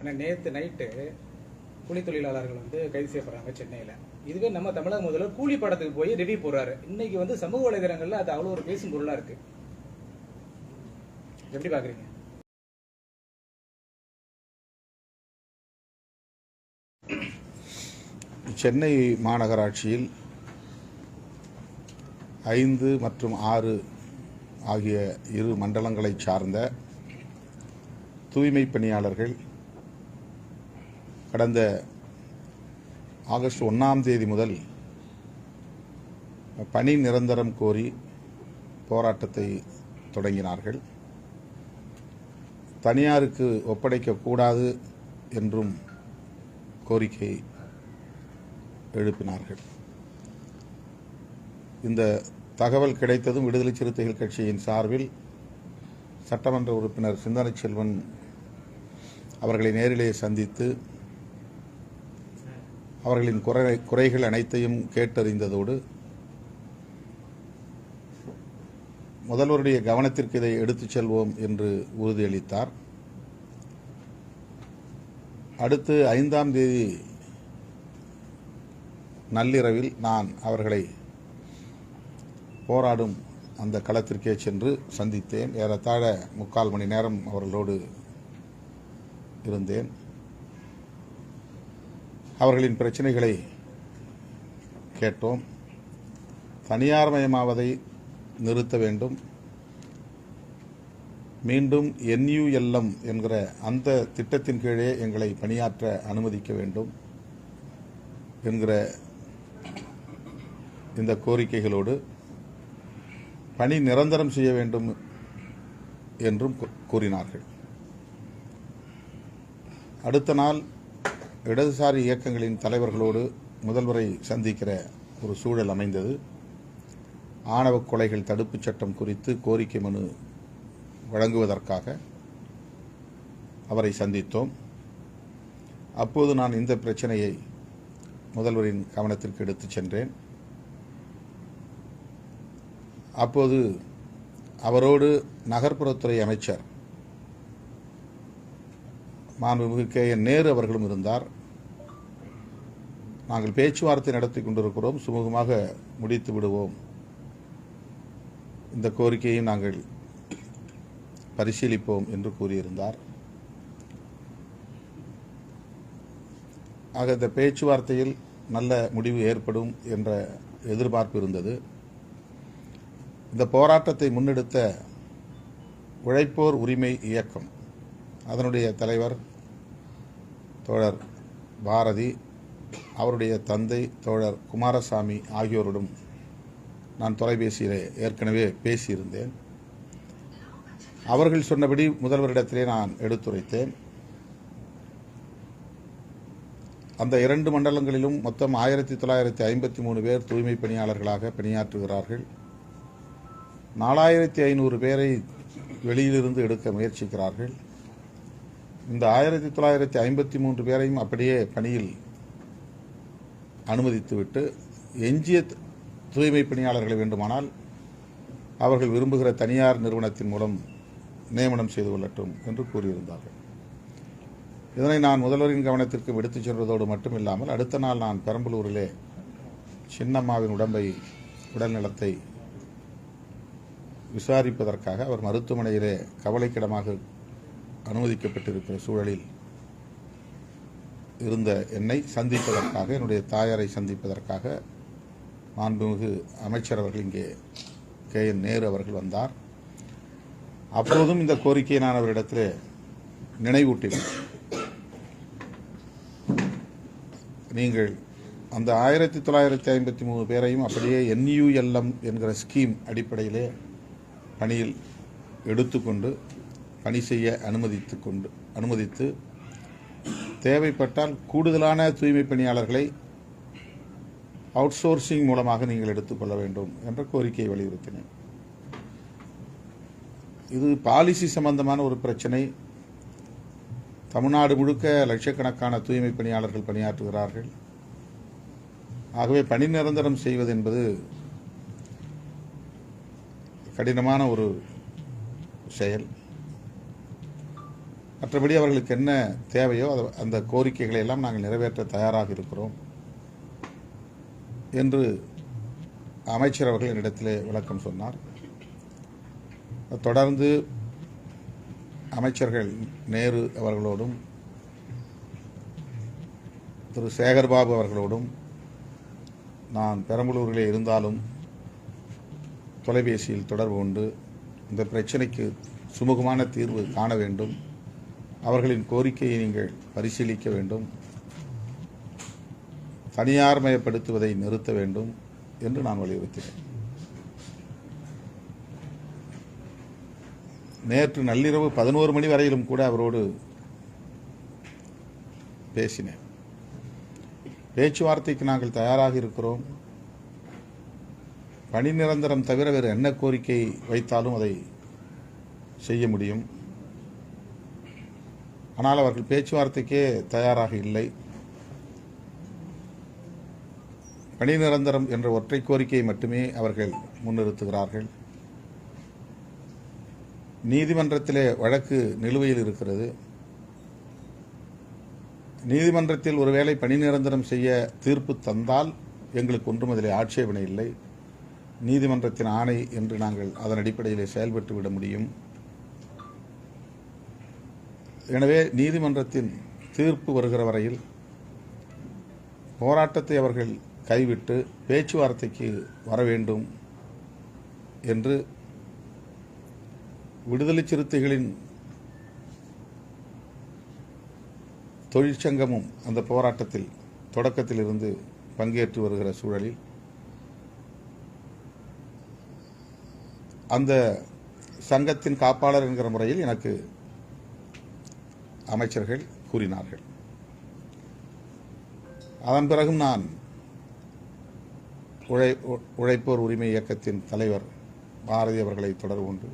ஆனால் நேற்று நைட்டு கூலி தொழிலாளர்கள் வந்து கைது செய்யப்படுறாங்க சென்னையில். இதுவே நம்ம தமிழக முதல்வர் கூலி படத்துக்கு போய் ரிவ்யூ போடுறாரு. இன்னைக்கு வந்து சமூக வலைதளங்களில் அது அவ்வளோ ஒரு பேசும் பொருளாக இருக்கு. எப்படி பார்க்குறீங்க சென்னை மாநகராட்சியில் ஐந்து மற்றும் ஆறு ஆகிய இரு மண்டலங்களைச் சார்ந்த தூய்மை பணியாளர்கள் கடந்த ஆகஸ்ட் ஒன்றாம் தேதி முதல் பணி நிரந்தரம் கோரி போராட்டத்தை தொடங்கினார்கள். தனியாருக்கு ஒப்படைக்கக்கூடாது என்றும் கோரிக்கை எழுப்பினார்கள். இந்த தகவல் கிடைத்ததும் விடுதலை சிறுத்தைகள் கட்சியின் சார்பில் சட்டமன்ற உறுப்பினர் சிந்தனை செல்வன் அவர்களை நேரிலே சந்தித்து அவர்களின் குறை குறைகள் அனைத்தையும் கேட்டறிந்ததோடு முதல்வருடைய கவனத்திற்கு இதை எடுத்துச் செல்வோம் என்று உறுதியளித்தார். அடுத்து ஐந்தாம் தேதி நள்ளிரவில் நான் அவர்களை போராடும் அந்த களத்திற்கே சென்று சந்தித்தேன். ஏறத்தாழ முக்கால் மணி நேரம் அவர்களோடு இருந்தேன். அவர்களின் பிரச்சனைகளை கேட்டோம். தனியார்மயமாவதை நிறுத்த வேண்டும். மீண்டும் என்யூஎல்எம் என்கிற அந்த திட்டத்தின் கீழே எங்களை பணியாற்ற அனுமதிக்க வேண்டும் என்கிற இந்த கோரிக்கைகளோடு பணி நிரந்தரம் செய்ய வேண்டும் என்றும் கூறினார்கள். அடுத்த நாள் இடதுசாரி இயக்கங்களின் தலைவர்களோடு முதல்வரை சந்திக்கிற ஒரு சூழல் அமைந்தது. ஆணவ கொலைகள் தடுப்புச் சட்டம் குறித்து கோரிக்கை மனு வழங்குவதற்காக அவரை சந்தித்தோம். அப்போது நான் இந்த பிரச்சனையை முதல்வரின் கவனத்திற்கு எடுத்துச் சென்றேன். அப்போது அவரோடு நகர்ப்புறத்துறை அமைச்சர் மாண்புமிகு கே என் நேரு அவர்களும் இருந்தார். நாங்கள் பேச்சுவார்த்தை நடத்தி கொண்டிருக்கிறோம். சுமூகமாக முடித்து விடுவோம். இந்த கோரிக்கையை நாங்கள் பரிசீலிப்போம் என்று கூறியிருந்தார். ஆக இந்த பேச்சுவார்த்தையில் நல்ல முடிவு ஏற்படும் என்ற எதிர்பார்ப்பு இருந்தது. இந்த போராட்டத்தை முன்னெடுத்த உழைப்போர் உரிமை இயக்கம் அதனுடைய தலைவர் தோழர் பாரதி அவருடைய தந்தை தோழர் குமாரசாமி ஆகியோருடன் நான் தொலைபேசியிலே ஏற்கனவே பேசியிருந்தேன். அவர்கள் சொன்னபடி முதல்வரிடத்திலே நான் எடுத்துரைத்தேன். அந்த இரண்டு மண்டலங்களிலும் மொத்தம் ஆயிரத்தி தொள்ளாயிரத்தி ஐம்பத்தி மூணு பேர் தூய்மை பணியாளர்களாக பணியாற்றுகிறார்கள். நாலாயிரத்தி ஐநூறு பேரை வெளியிலிருந்து எடுக்க முயற்சிக்கிறார்கள். இந்த ஆயிரத்தி தொள்ளாயிரத்தி ஐம்பத்தி மூன்று பேரையும் அப்படியே பணியில் அனுமதித்துவிட்டு எஞ்சிய தூய்மை பணியாளர்களை வேண்டுமானால் அவர்கள் விரும்புகிற தனியார் நிறுவனத்தின் மூலம் நியமனம் செய்து கொள்ளட்டும் என்று கூறியிருந்தார்கள். இதனை நான் முதல்வரின் கவனத்திற்கு எடுத்துச் சென்றதோடு மட்டுமில்லாமல் அடுத்த நாள் நான் பெரம்பலூரிலே சின்னம்மாவின் உடம்பை உடல்நலத்தை விசாரிப்பதற்காக அவர் மருத்துவமனையிலே கவலைக்கிடமாக அனுமதிக்கப்பட்டிருக்கிற சூழலில் இருந்த என்னை சந்திப்பதற்காக என்னுடைய தாயாரை சந்திப்பதற்காக மாண்புமிகு அமைச்சர் அவர்கள் இங்கே கே. என். நேரு அவர்கள் வந்தார். அப்போதும் இந்த கோரிக்கையை நான் அவரிடத்தில் நினைவூட்டினேன். நீங்கள் அந்த ஆயிரத்தி தொள்ளாயிரத்தி ஐம்பத்தி மூணு பேரையும் அப்படியே என்யூஎல்எம் என்கிற ஸ்கீம் அடிப்படையிலே பணியில் எடுத்துக்கொண்டு பணி செய்ய அனுமதித்து கொண்டு அனுமதித்து தேவைப்பட்டால் கூடுதலான தூய்மை பணியாளர்களை அவுட்சோர்சிங் மூலமாக நீங்கள் எடுத்துக்கொள்ள வேண்டும் என்ற கோரிக்கையை வலியுறுத்தினேன். இது பாலிசி சம்பந்தமான ஒரு பிரச்சனை. தமிழ்நாடு முழுக்க லட்சக்கணக்கான தூய்மை பணியாளர்கள் பணியாற்றுகிறார்கள். ஆகவே பணி நிரந்தரம் செய்வது என்பது கடினமான ஒரு செயல். மற்றபடி அவர்களுக்கு என்ன தேவையோ அதை அந்த கோரிக்கைகளை எல்லாம் நாங்கள் நிறைவேற்ற தயாராக இருக்கிறோம் என்று அமைச்சர் அவர்கள் என்னிடத்திலே விளக்கம் சொன்னார். தொடர்ந்து அமைச்சர்கள் நேரு அவர்களோடும் திரு சேகர்பாபு அவர்களோடும் நான் பெரம்பலூரிலே இருந்தாலும் தொலைபேசியில் தொடர்பு கொண்டு இந்த பிரச்சனைக்கு சுமூகமான தீர்வு காண வேண்டும். அவர்களின் கோரிக்கையை நீங்கள் பரிசீலிக்க வேண்டும். தனியார்மயப்படுத்துவதை நிறுத்த வேண்டும் என்று நான் வலியுறுத்தினேன். நேற்று நள்ளிரவு பதினோரு மணி வரையிலும் கூட அவரோடு பேசினேன். பேச்சுவார்த்தைக்கு நாங்கள் தயாராக இருக்கிறோம். பணி நிரந்தரம் தவிர வேறு என்ன கோரிக்கை வைத்தாலும் அதை செய்ய முடியும். ஆனால் அவர்கள் பேச்சுவார்த்தைக்கே தயாராக இல்லை. பணி நிரந்தரம் என்ற ஒற்றை கோரிக்கையை மட்டுமே அவர்கள் முன்னிறுத்துகிறார்கள். நீதிமன்றத்திலே வழக்கு நிலுவையில் இருக்கிறது. நீதிமன்றத்தில் ஒருவேளை பணி நிரந்தரம் செய்ய தீர்ப்பு தந்தால் எங்களுக்கு ஒன்றும் அதில் ஆட்சேபனை இல்லை. நீதிமன்றத்தின் ஆணை என்று நாங்கள் அதன் அடிப்படையிலே செயல்பட்டு விட முடியும். எனவே நீதிமன்றத்தின் தீர்ப்பு வருகிற வரையில் போராட்டத்தை அவர்கள் கைவிட்டு பேச்சுவார்த்தைக்கு வர வேண்டும் என்று விடுதலை சிறுத்தைகளின் தொழிற்சங்கமும் அந்த போராட்டத்தில் தொடக்கத்தில் இருந்து பங்கேற்று வருகிற சூழலில் அந்த சங்கத்தின் காப்பாளர் என்கிற முறையில் எனக்கு அமைச்சர்கள் கூறினார்கள். அதன் பிறகும் நான் உழை உ- உழைப்போர் உரிமை இயக்கத்தின் தலைவர் பாரதி அவர்களை தொடர்பு கொண்டு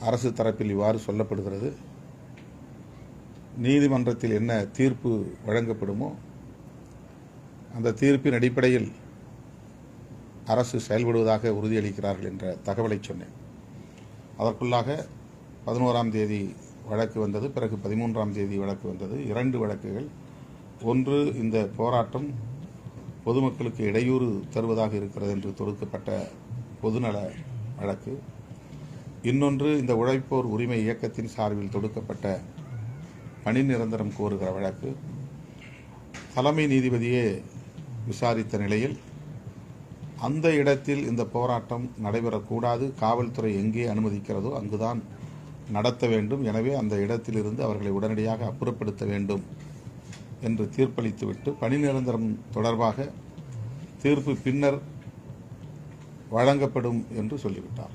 அரசு தரப்பில் இவ்வாறு சொல்லப்படுகிறது. நீதிமன்றத்தில் என்ன தீர்ப்பு வழங்கப்படுமோ அந்த தீர்ப்பின் அடிப்படையில் அரசு செயல்படுவதாக உறுதியளிக்கிறார்கள் என்ற தகவலை சொன்னேன். அதற்குள்ளாக பதினோராம் தேதி வழக்கு வந்தது பிறகு பதிமூன்றாம் தேதி வழக்கு வந்தது. இரண்டு வழக்குகள். ஒன்று இந்த போராட்டம் பொதுமக்களுக்கு இடையூறு தருவதாக இருக்கிறது என்று தொடுக்கப்பட்ட பொதுநல வழக்கு. இன்னொன்று இந்த உழைப்போர் உரிமை இயக்கத்தின் சார்பில் தொடுக்கப்பட்ட பணி நிரந்தரம் கோருகிற வழக்கு. தலைமை நீதிபதியே விசாரித்த நிலையில் அந்த இடத்தில் இந்த போராட்டம் நடைபெறக்கூடாது. காவல்துறை எங்கே அனுமதிக்கிறதோ அங்குதான் நடத்த வேண்டும். எனவே அந்த இடத்திலிருந்து அவர்களை உடனடியாக அப்புறப்படுத்த வேண்டும் என்று தீர்ப்பளித்துவிட்டு பணி நிரந்தரம் தொடர்பாக தீர்ப்பு பின்னர் வழங்கப்படும் என்று சொல்லிவிட்டார்.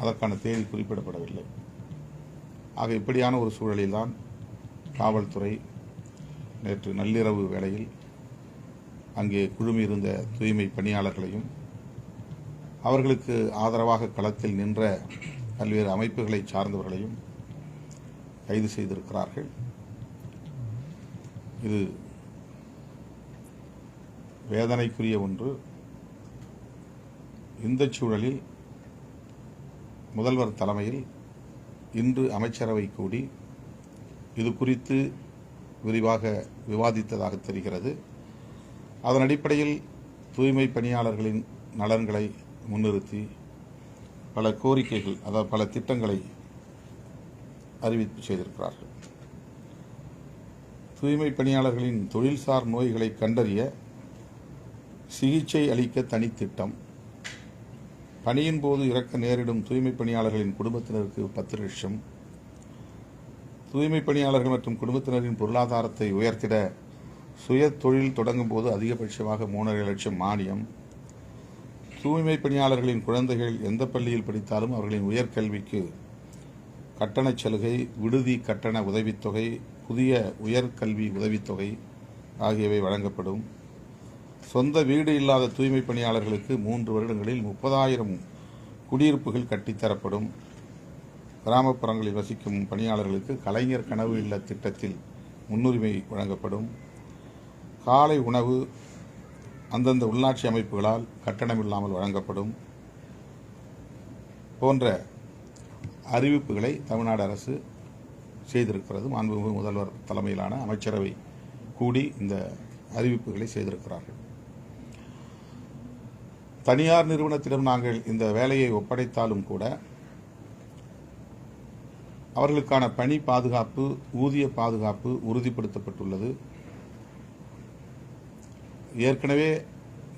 அதற்கான தேதி குறிப்பிடப்படவில்லை. ஆக இப்படியான ஒரு சூழலில்தான் காவல்துறை நேற்று நள்ளிரவு வேளையில் அங்கே குழுமியிருந்த தூய்மை பணியாளர்களையும் அவர்களுக்கு ஆதரவாக களத்தில் நின்ற பல்வேறு அமைப்புகளை சார்ந்தவர்களையும் கைது செய்திருக்கிறார்கள். இது வேதனைக்குரிய ஒன்று. இந்த சூழலில் முதல்வர் தலைமையில் இன்று அமைச்சரவை கூடி இது குறித்து விரிவாக விவாதித்ததாக தெரிகிறது. அதன் அடிப்படையில் தூய்மை பணியாளர்களின் நலன்களை முன்னிறுத்தி பல கோரிக்கைகள் அதாவது பல திட்டங்களை அறிவிப்பு செய்திருக்கிறார்கள். தூய்மை பணியாளர்களின் தொழில்சார் நோய்களை கண்டறிய சிகிச்சை அளிக்க தனித்திட்டம். பணியின் போது இறக்க நேரிடும் தூய்மை பணியாளர்களின் குடும்பத்தினருக்கு பத்து லட்சம். தூய்மை பணியாளர்கள் மற்றும் குடும்பத்தினரின் பொருளாதாரத்தை உயர்த்திட சுய தொழில் தொடங்கும் போது அதிகபட்சமாக மூணரை லட்சம் மானியம். தூய்மை பணியாளர்களின் குழந்தைகள் எந்த பள்ளியில் படித்தாலும் அவர்களின் உயர்கல்விக்கு கட்டணச் சலுகை விடுதி கட்டண உதவித்தொகை புதிய உயர்கல்வி உதவித்தொகை ஆகியவை வழங்கப்படும். சொந்த வீடு இல்லாத தூய்மை பணியாளர்களுக்கு மூன்று வருடங்களில் முப்பதாயிரம் குடியிருப்புகள் கட்டித்தரப்படும். கிராமப்புறங்களில் வசிக்கும் பணியாளர்களுக்கு கலைஞர் கனவு இல்ல திட்டத்தில் முன்னுரிமை வழங்கப்படும். காலை உணவு அந்தந்த உள்ளாட்சி அமைப்புகளால் கட்டணமில்லாமல் வழங்கப்படும் போன்ற அறிவிப்புகளை தமிழ்நாடு அரசு செய்திருக்கிறது. மாண்புமிகு முதல்வர் தலைமையிலான அமைச்சரவை கூடி இந்த அறிவிப்புகளை செய்திருக்கிறார்கள். தனியார் நிறுவனத்திடம் நாங்கள் இந்த வேலையை ஒப்படைத்தாலும் கூட அவர்களுக்கான பணி பாதுகாப்பு ஊதிய பாதுகாப்பு உறுதிப்படுத்தப்பட்டுள்ளது. ஏற்கனவே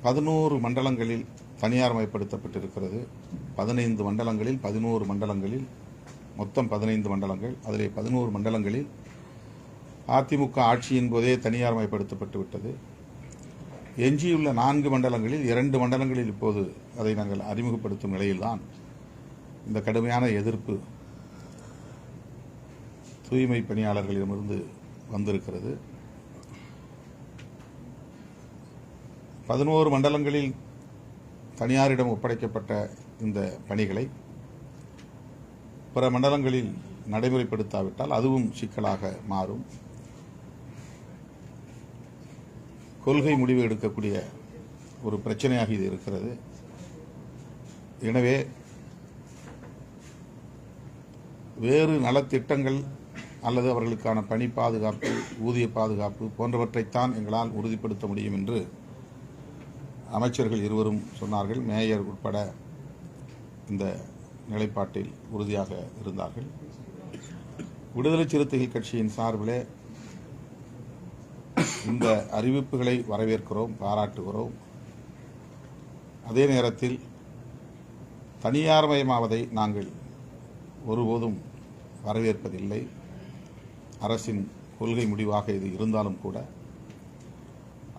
பதினோரு மண்டலங்களில் தனியார்மயப்படுத்தப்பட்டிருக்கிறது பதினைந்து மண்டலங்களில் பதினோரு மண்டலங்களில் மொத்தம் பதினைந்து மண்டலங்கள். அதில் பதினோரு மண்டலங்களில் அதிமுக ஆட்சியின் போதே தனியார்மயப்படுத்தப்பட்டு விட்டது. எஞ்சியுள்ள நான்கு மண்டலங்களில் இரண்டு மண்டலங்களில் இப்போது அதை நாங்கள் அறிமுகப்படுத்தும் நிலையில்தான் இந்த கடுமையான எதிர்ப்பு தூய்மை பணியாளர்களிடமிருந்து வந்திருக்கிறது. பதினோரு மண்டலங்களில் தனியாரிடம் ஒப்படைக்கப்பட்ட இந்த பணிகளை பிற மண்டலங்களில் நடைமுறைப்படுத்தாவிட்டால் அதுவும் சிக்கலாக மாறும். கொள்கை முடிவு எடுக்கக்கூடிய ஒரு பிரச்சனையாக இது இருக்கிறது. எனவே வேறு நலத்திட்டங்கள் அல்லது அவர்களுக்கான பணி பாதுகாப்பு ஊதிய பாதுகாப்பு போன்றவற்றைத்தான் எங்களால் உறுதிப்படுத்த முடியும் என்று அமைச்சர்கள் இருவரும் சொன்னார்கள் மேயர் உட்பட இந்த நிலைப்பாட்டில் உறுதியாக இருந்தார்கள். விடுதலை சிறுத்தைகள் கட்சியின் சார்பில் இந்த அறிவிப்புகளை வரவேற்கிறோம் பாராட்டுகிறோம். அதே நேரத்தில் தனியார்மயமாவதை நாங்கள் ஒருபோதும் வரவேற்பதில்லை. அரசின் கொள்கை முடிவாக இது இருந்தாலும் கூட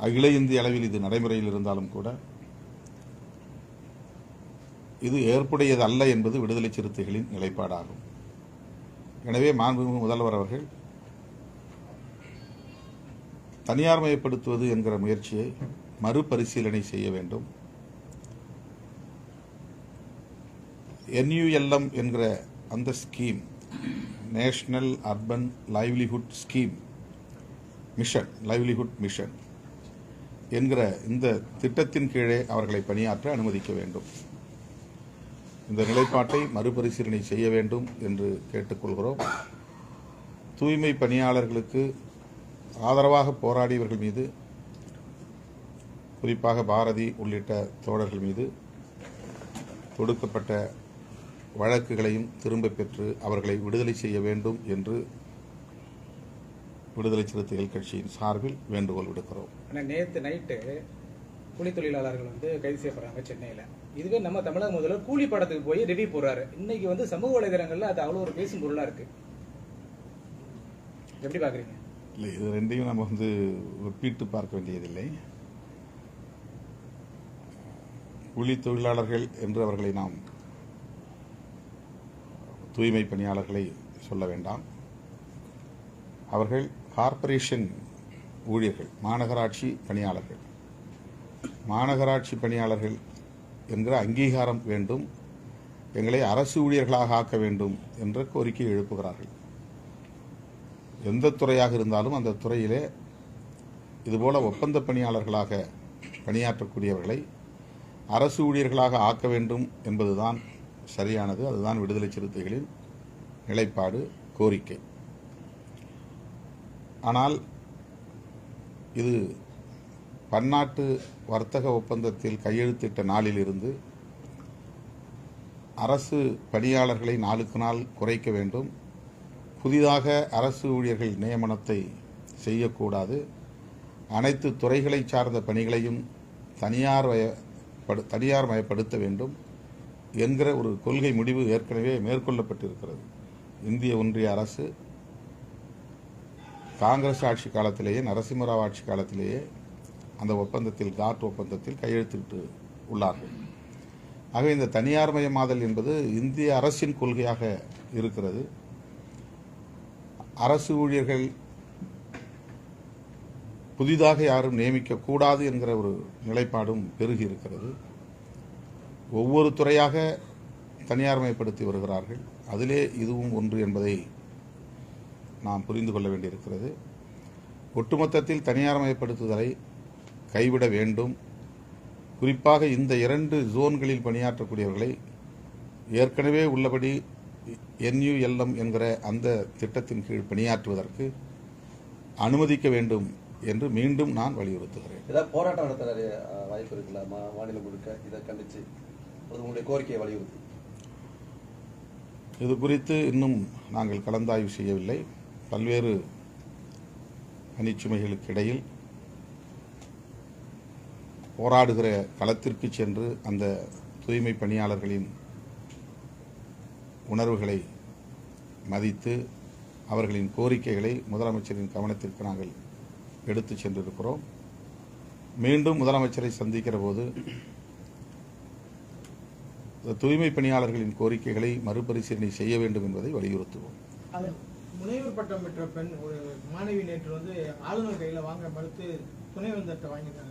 அகில இந்திய அளவில் இது நடைமுறையில் இருந்தாலும் கூட இது ஏற்புடையது அல்ல என்பது விடுதலை சிறுத்தைகளின் நிலைப்பாடாகும். எனவே மாண்புமிகு முதல்வர் அவர்கள் தனியார்மயப்படுத்துவது என்கிற முயற்சியை மறுபரிசீலனை செய்ய வேண்டும். என்யூஎல்எம் என்கிற அந்த scheme national urban livelihood scheme mission livelihood mission என்கிற இந்த திட்டத்தின் கீழே அவர்களை பணியாற்ற அனுமதிக்க வேண்டும். இந்த நிலைப்பாட்டை மறுபரிசீலனை செய்ய வேண்டும் என்று கேட்டுக்கொள்கிறோம். தூய்மை பணியாளர்களுக்கு ஆதரவாக போராடியவர்கள் மீது குறிப்பாக பாரதி உள்ளிட்ட தோழர்கள் மீது தொடுக்கப்பட்ட வழக்குகளையும் திரும்ப பெற்று அவர்களை விடுதலை செய்ய வேண்டும் என்று விடுதலை சிறுத்தைகள் கட்சியின் சார்பில் வேண்டுகோள் விடுக்கிறோம். ஆனால் நேற்று நைட்டு கூலி தொழிலாளர்கள் வந்து கைது செய்யப்படுறாங்க சென்னையில். இதுவே நம்ம தமிழக முதல்வர் கூலி படத்துக்கு போய் ரிவ்யூ போடுறாரு. இன்னைக்கு வந்து சமூக வலைதளங்கள்ல அது அவ்வளோ ஒரு பேசும் பொருளா இருக்கு. எப்படி பாக்குறீங்க? இல்லை இது ரெண்டையும் நம்ம வந்து ஒப்பிட்டு பார்க்க வேண்டியதில்லை. கூலி தொழிலாளர்கள் என்று அவர்களை நாம் தூய்மை பணியாளர்களை சொல்ல வேண்டாம். அவர்கள் கார்ப்பரேஷன் ஊழியர்கள் மாநகராட்சி பணியாளர்கள். மாநகராட்சி பணியாளர்கள் என்கிற அங்கீகாரம் வேண்டும் எங்களை அரசு ஊழியர்களாக ஆக்க வேண்டும் என்ற கோரிக்கை எழுப்புகிறார்கள். எந்த துறையாக இருந்தாலும் அந்த துறையிலே இதுபோல ஒப்பந்த பணியாளர்களாக பணியாற்றக்கூடியவர்களை அரசு ஊழியர்களாக ஆக்க வேண்டும் என்பதுதான் சரியானது. அதுதான் விடுதலை சிறுத்தைகளின் நிலைப்பாடு கோரிக்கை. ஆனால் இது பன்னாட்டு வர்த்தக ஒப்பந்தத்தில் கையெழுத்திட்ட நாளிலிருந்து அரசு பணியாளர்களை நாளுக்கு நாள் குறைக்க வேண்டும். புதிதாக அரசு ஊழியர்கள் நியமனத்தை செய்யக்கூடாது. அனைத்து துறைகளை சார்ந்த பணிகளையும் தனியார் வயப்படு தனியார் மயப்படுத்த வேண்டும் என்கிற ஒரு கொள்கை முடிவு ஏற்கனவே மேற்கொள்ளப்பட்டிருக்கிறது. இந்திய ஒன்றிய அரசு காங்கிரஸ் ஆட்சி காலத்திலேயே நரசிம்மராவ் ஆட்சி காலத்திலேயே அந்த ஒப்பந்தத்தில் காட் ஒப்பந்தத்தில் கையெழுத்திட்டு உள்ளார்கள். ஆகவே இந்த தனியார் மயமாதல் என்பது இந்திய அரசின் கொள்கையாக இருக்கிறது. அரசு ஊழியர்கள் புதிதாக யாரும் நியமிக்கக்கூடாது என்கிற ஒரு நிலைப்பாடும் பெருகி இருக்கிறது. ஒவ்வொரு துறையாக தனியார்மயப்படுத்தி வருகிறார்கள். அதிலே இதுவும் ஒன்று என்பதை நாம் புரிந்து கொள்ள வேண்டியிருக்கிறது. ஒட்டுமொத்தத்தில் தனியார்மயப்படுத்துதலை கைவிட வேண்டும். குறிப்பாக இந்த இரண்டு ஜோன்களில் பணியாற்றக்கூடியவர்களை ஏற்கனவே உள்ளபடி என்யூஎல்எம் என்கிற அந்த திட்டத்தின் கீழ் பணியாற்றுவதற்கு அனுமதிக்க வேண்டும் என்று மீண்டும் நான் வலியுறுத்துகிறேன். ஏதாவது போராட்டம் நடத்த நிறைய அஹ், வாய்ப்பு இருக்குல்ல? மாநிலம் முழுக்க இதை கண்டிச்சு அது உங்களுடைய கோரிக்கையை வலியுறுத்தி. இது குறித்து இன்னும் நாங்கள் கலந்தாய்வு செய்யவில்லை. பல்வேறு பணிச்சுமைகளுக்கு இடையில் போராடுகிற களத்திற்கு சென்று அந்த தூய்மை பணியாளர்களின் உணர்வுகளை மதித்து அவர்களின் கோரிக்கைகளை முதலமைச்சரின் கவனத்திற்கு நாங்கள் எடுத்து சென்றிருக்கிறோம். மீண்டும் முதலமைச்சரை சந்திக்கிற போது இந்த தூய்மை பணியாளர்களின் கோரிக்கைகளை மறுபரிசீலனை செய்ய வேண்டும் என்பதை வலியுறுத்துவோம். முனைவர் பட்டம் பெற்ற பெண் ஒரு மாணவி நேற்று வந்து ஆளுநர் கையில வாங்க மறுத்து துணைவேந்தர்கிட்ட வாங்கிட்டாங்க.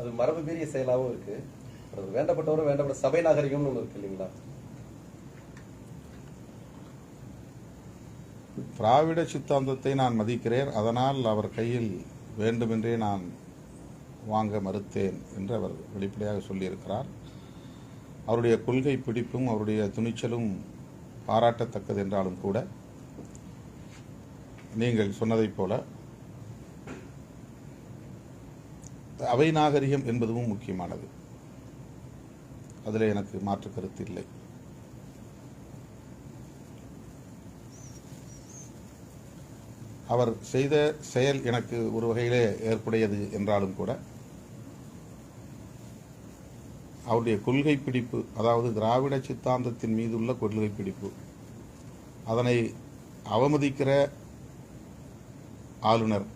அது மரபு மீறிய செயலாகவும் இருக்கு. அது வேண்டப்பட்டவரும் வேண்டப்பட்ட சபை நாகரிகம்னு ஒன்று இருக்கு இல்லைங்களா? திராவிட சித்தாந்தத்தை நான் மதிக்கிறேன். அதனால் அவர் கையில் வேண்டுமென்றே நான் வாங்க மறுத்தேன் என்று அவர் வெளிப்படையாக சொல்லியிருக்கிறார். அவருடைய கொள்கை பிடிப்பும் அவருடைய துணிச்சலும் பாராட்டத்தக்கது என்றாலும் கூட நீங்கள் சொன்னதைப் போல அவை நாகரிகம் என்பதும் முக்கியமானது. அதில் எனக்கு மாற்று கருத்து இல்லை. அவர் செய்த செயல் எனக்கு ஒரு வகையிலே ஏற்புடையது என்றாலும் கூட அவருடைய கொள்கை பிடிப்பு அதாவது திராவிட சித்தாந்தத்தின் மீதுள்ள கொள்கை பிடிப்பு அதனை அவமதிக்கிற ஆளுநர்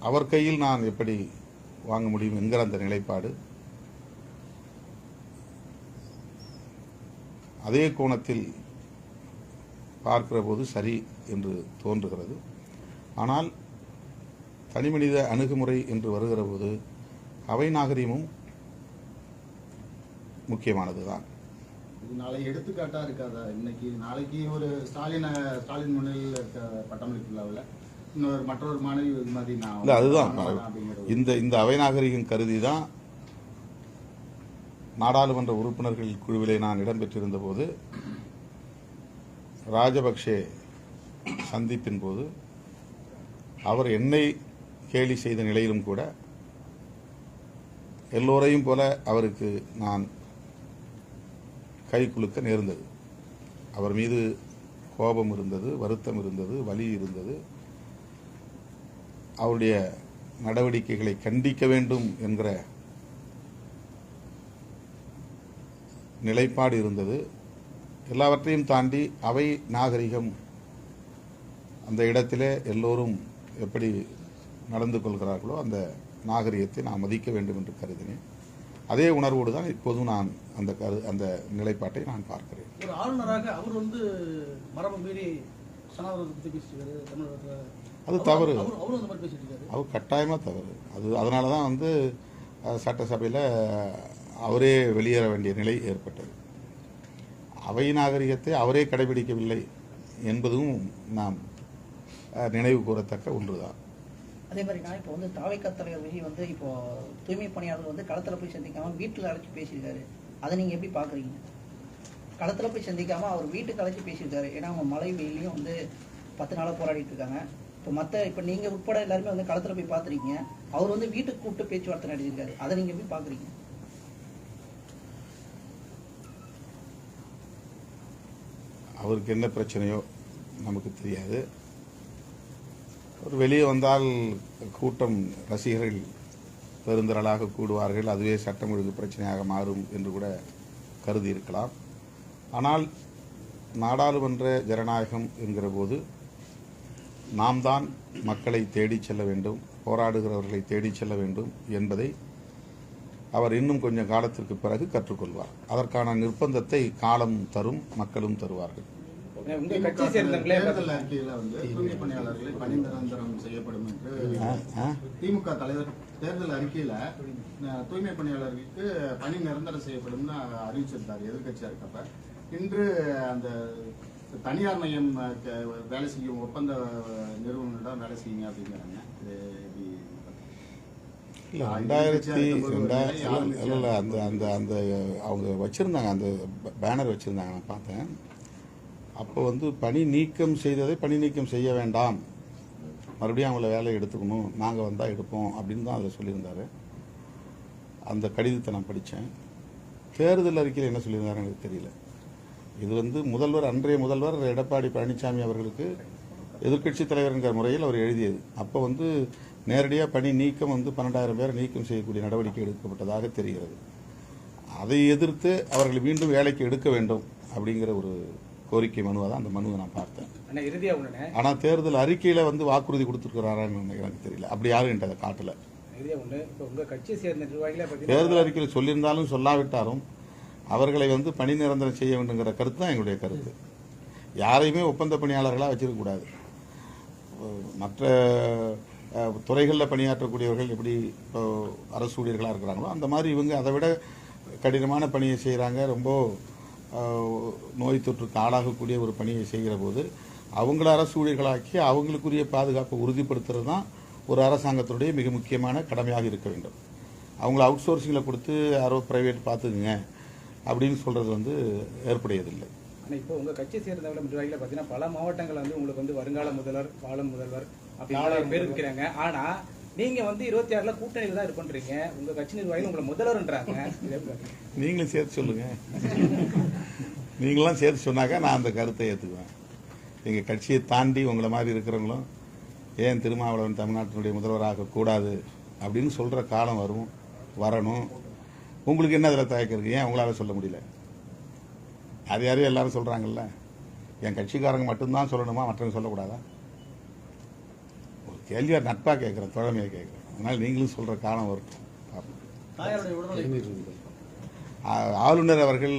அவர் கையில் நான் எப்படி வாங்க முடியும் என்கிற அந்த நிலைப்பாடு. அதே கோணத்தில் பார்க்கிற போது சரி என்று தோன்றுகிறது. ஆனால் தனிமனித அணுகுமுறை என்று வருகிற போது அவை நாகரிகமும் முக்கியமானதுதான். இது நாளை எடுத்துக்காட்டா இருக்காதா? இன்னைக்கு நாளைக்கு ஒரு ஸ்டாலின் ஸ்டாலின் முன்னிலையில் இருக்க பட்டமளிப்பு விழாவில் இன்னொரு மற்றொரு மாணவி இது மாதிரி நான் இல்ல அதுதான். இந்த இந்த அவை நாகரிகம் கருதி தான் நாடாளுமன்ற உறுப்பினர்கள் குழுவிலே நான் இடம்பெற்றிருந்த போது ராஜபக்சே சந்திப்பின் போது அவர் என்னை கேலி செய்த நிலையிலும் கூட எல்லோரையும் போல அவருக்கு நான் கை குலுக்க நேர்ந்தது. அவர் மீது கோபம் இருந்தது வருத்தம் இருந்தது வலி இருந்தது. அவருடைய நடவடிக்கைகளை கண்டிக்க வேண்டும் என்கிற நிலைப்பாடு இருந்தது. எல்லாவற்றையும் தாண்டி அவை நாகரிகம் அந்த இடத்திலே எல்லோரும் எப்படி நடந்து கொள்கிறார்களோ அந்த நாகரிகத்தை நான் மதிக்க வேண்டும் என்று கருதினேன். அதே உணர்வோடு தான் இப்போதும் நான் அந்த கரு அந்த நிலைப்பாட்டை நான் பார்க்கிறேன். ஒரு ஆளுநராக அவர் வந்து மரபு மீறி அது தவறு. அவர் கட்டாயமாக தவறு. அது அதனால தான் வந்து சட்டசபையில் அவரே வெளியேற வேண்டிய நிலை ஏற்பட்டது. அவை நாகரிகத்தை அவரே கடைபிடிக்கவில்லை என்பதும் நாம் நினைவு கூறத்தக்க ஒன்றுதான். அதே மாதிரி நான் இப்போ வந்து தாவைக்கா தலைவர் விஜய் வந்து இப்போ தூய்மை பணியாளர் வந்து களத்தில் போய் சந்திக்காம வீட்டில் அழைச்சி பேசியிருக்காரு. அதை நீங்கள் எப்படி பார்க்குறீங்க களத்தில் போய் சந்திக்காம அவர் வீட்டுக்கு அழைச்சி பேசியிருக்காரு. ஏன்னா அவங்க மழை வெயிலையும் வந்து பத்து நாளாக போராடிட்டு இருக்காங்க. இப்போ மற்ற இப்போ நீங்கள் உட்பட எல்லாருமே வந்து களத்தில் போய் பார்த்துருக்கீங்க அவர் வந்து வீட்டுக்கு கூப்பிட்டு பேச்சுவார்த்தை நடத்தியிருக்காரு. அதை நீங்கள் எப்படி பார்க்குறீங்க அவருக்கு என்ன பிரச்சனையோ நமக்கு தெரியாது. ஒரு வெளியே வந்தால் கூட்டம் ரசிகர்கள் பெருந்திரளாக கூடுவார்கள். அதுவே சட்டம் ஒழுங்கு பிரச்சனையாக மாறும் என்று கூட கருதி இருக்கலாம். ஆனால் நாடாளுமன்ற ஜனநாயகம் என்கிற போது நாம் தான் மக்களை தேடிச் செல்ல வேண்டும் போராடுகிறவர்களை தேடிச் செல்ல வேண்டும் என்பதை அவர் இன்னும் கொஞ்சம் காலத்திற்கு பிறகு கற்றுக்கொள்வார். அதற்கான நிர்பந்தத்தை காலம் தரும் மக்களும் தருவார்கள். உங்க கட்சியை சேர்ந்தவங்களே தேர்தல் அறிக்கையில வந்து தூய்மை பணியாளர்களை பணி நிரந்தரம் செய்யப்படும் என்று. திமுக தலைவர் தேர்தல் அறிக்கையில தூய்மை பணியாளர்களுக்கு பணி நிரந்தரம் செய்யப்படும்னு அறிவிச்சிருந்தார் எதிர்கட்சியா இருக்கப்ப. இன்று அந்த தனியார் மையம் வேலை செய்யும் ஒப்பந்த நிறுவனங்களிடம் வேலை செய்யுங்க அப்படிங்கிறாங்க. இல்லை ரெண்டாயிரத்தி ரெண்டாயிரம் இல்லை அந்த அந்த அந்த அவங்க வச்சுருந்தாங்க அந்த பேனர் வச்சுருந்தாங்க நான் பார்த்தேன். அப்போ வந்து பணி நீக்கம் செய்ததை பணி நீக்கம் செய்ய வேண்டாம். மறுபடியும் அவங்கள வேலையை எடுத்துக்கணும். நாங்கள் வந்தால் எடுப்போம் அப்படின்னு தான் அதில் சொல்லியிருந்தார். அந்த கடிதத்தை நான் படித்தேன் தேர்தல் அறிக்கையில் என்ன சொல்லியிருந்தாரு எனக்கு தெரியல. இது வந்து முதல்வர் அன்றைய முதல்வர் எடப்பாடி பழனிசாமி அவர்களுக்கு எதிர்க்கட்சி தலைவருங்கிற முறையில் அவர் எழுதியது. அப்போ வந்து நேரடியாக பணி நீக்கம் வந்து பன்னெண்டாயிரம் பேரை நீக்கம் செய்யக்கூடிய நடவடிக்கை எடுக்கப்பட்டதாக தெரிகிறது. அதை எதிர்த்து அவர்களை மீண்டும் வேலைக்கு எடுக்க வேண்டும் அப்படிங்கிற ஒரு கோரிக்கை மனுவாக தான் அந்த மனுவை நான் பார்த்தேன். ஆனால் தேர்தல் அறிக்கையில் வந்து வாக்குறுதி கொடுத்துருக்கிறாரான்னு எனக்கு தெரியல. அப்படி யாரும் என்கிட்ட அதை காட்டலை. தேர்தல் அறிக்கையில் சொல்லியிருந்தாலும் சொல்லாவிட்டாலும் அவர்களை வந்து பணி நிரந்தரம் செய்ய வேண்டுங்கிற கருத்து தான் எங்களுடைய கருத்து. யாரையுமே ஒப்பந்த பணியாளர்களாக வச்சிருக்கக்கூடாது மற்ற துறைகளில் பணியாற்றக்கூடியவர்கள் எப்படி இப்போ அரசு ஊழியர்களாக இருக்கிறாங்களோ அந்த மாதிரி இவங்க அதை விட கடினமான பணியை செய்கிறாங்க ரொம்ப நோய் தொற்றுக்கு ஆளாகக்கூடிய ஒரு பணியை செய்கிற போது அவங்கள அரசு ஊழியர்களாக்கி அவங்களுக்குரிய பாதுகாப்பை உறுதிப்படுத்துறது தான் ஒரு அரசாங்கத்தினுடைய மிக முக்கியமான கடமையாக இருக்க வேண்டும். அவங்கள அவுட் சோர்சிங்கில் கொடுத்து யாரோ பிரைவேட் பார்த்துக்குங்க அப்படின்னு சொல்கிறது வந்து ஏற்புடையதில்லை. ஆனா இப்போ உங்க கட்சியை சேர்ந்தவங்க நிர்வாகிகளை பாத்தீங்கன்னா பல மாவட்டங்கள் வந்து உங்களுக்கு வந்து வருங்கால முதல்வர் வாழும் முதல்வர் அப்படி நாலாயிரம் பேர் இருக்கிறாங்க. ஆனா நீங்க வந்து இருபத்தி ஆறுல கூட்டணியில தான் இருப்பீங்க உங்க கட்சி நிர்வாகிகள் உங்களை முதல்வர்ன்றாங்க. இது? நீங்களும் சேர்த்து சொல்லுங்க. நீங்களாம் சேர்த்து சொன்னாக்கா நான் அந்த கருத்தை ஏற்றுக்குவேன் எங்கள் கட்சியை தாண்டி உங்களை மாதிரி இருக்கிறவங்களும் ஏன் திருமாவளவன் தமிழ்நாட்டினுடைய முதல்வராக கூடாது அப்படின்னு சொல்கிற காலம் வரும் வரணும். உங்களுக்கு என்ன அதில் தயக்கம் ஏன் உங்களால் சொல்ல முடியல? அது யாரையும் எல்லாரும் சொல்கிறாங்கல்ல என் கட்சிக்காரங்க மட்டும்தான் சொல்லணுமா? மற்றவங்க சொல்லக்கூடாதா? ஒரு கேள்வியாக நட்பாக கேட்குறேன் தோழமையாக கேட்குறேன். அதனால் நீங்களும் சொல்கிற காலம் வரட்டும் பார்ப்போம் தாயாருடைய ஆளுநர் அவர்கள்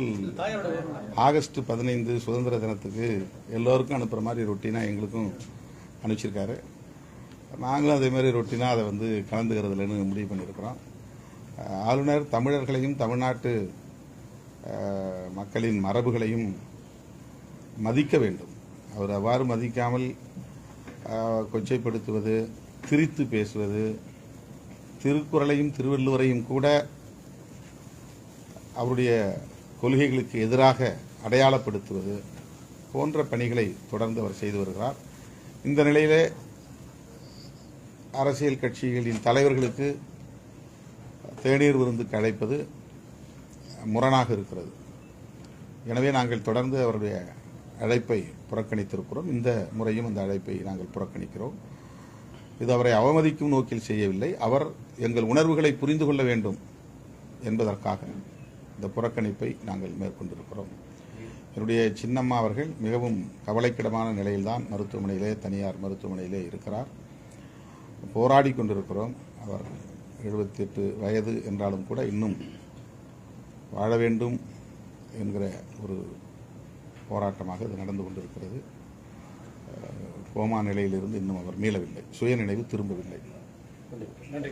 ஆகஸ்ட் பதினைந்து சுதந்திர தினத்துக்கு எல்லோருக்கும் அனுப்புகிற மாதிரி ரொட்டீனாக எங்களுக்கும் அனுப்பிச்சிருக்காரு. நாங்களும் அதே மாதிரி ரொட்டீனாக அதை வந்து கலந்துக்கிறதுலன்னு முடிவு பண்ணியிருக்கிறோம். ஆளுநர் தமிழர்களையும் தமிழ்நாட்டு மக்களின் மரபுகளையும் மதிக்க வேண்டும். அவர் அவ்வாறு மதிக்காமல் கொச்சைப்படுத்துவது திரித்து பேசுவது திருக்குறளையும் திருவள்ளுவரையும் கூட அவருடைய கொள்கைகளுக்கு எதிராக அடையாளப்படுத்துவது போன்ற பணிகளை தொடர்ந்து அவர் செய்து வருகிறார். இந்த நிலையிலே அரசியல் கட்சிகளின் தலைவர்களுக்கு தேநீர் விருந்துக்கு அழைப்பது முரணாக இருக்கிறது. எனவே நாங்கள் தொடர்ந்து அவருடைய அழைப்பை புறக்கணித்திருக்கிறோம். இந்த முறையும் அந்த அழைப்பை நாங்கள் புறக்கணிக்கிறோம். இது அவரை அவமதிக்கும் நோக்கில் செய்யவில்லை. அவர் எங்கள் உணர்வுகளை புரிந்து கொள்ள வேண்டும் என்பதற்காக இந்த புறக்கணிப்பை நாங்கள் மேற்கொண்டிருக்கிறோம். என்னுடைய சின்னம்மா அவர்கள் மிகவும் கவலைக்கிடமான நிலையில்தான் மருத்துவமனையிலே தனியார் மருத்துவமனையிலே இருக்கிறார். போராடி கொண்டிருக்கிறோம். அவர் எழுபத்தி எட்டு வயது என்றாலும் கூட இன்னும் வாழ வேண்டும் என்கிற ஒரு போராட்டமாக இது நடந்து கொண்டிருக்கிறது. கோமா நிலையிலிருந்து இன்னும் அவர் மீளவில்லை. சுயநினைவு திரும்பவில்லை. நன்றி.